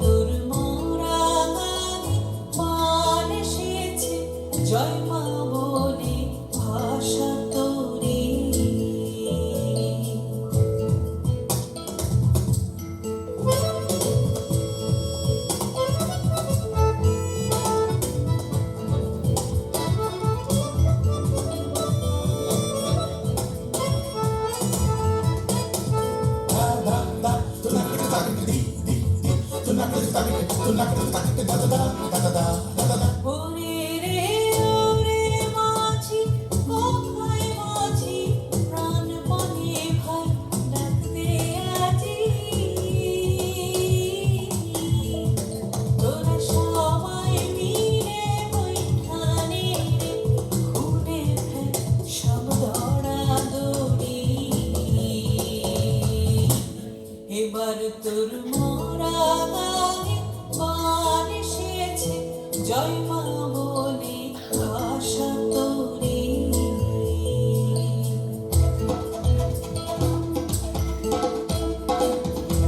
তোর মোরা গানে মান জয় মা ভাষা এবার তোর মোরা গানে পান এসেছে জয় মা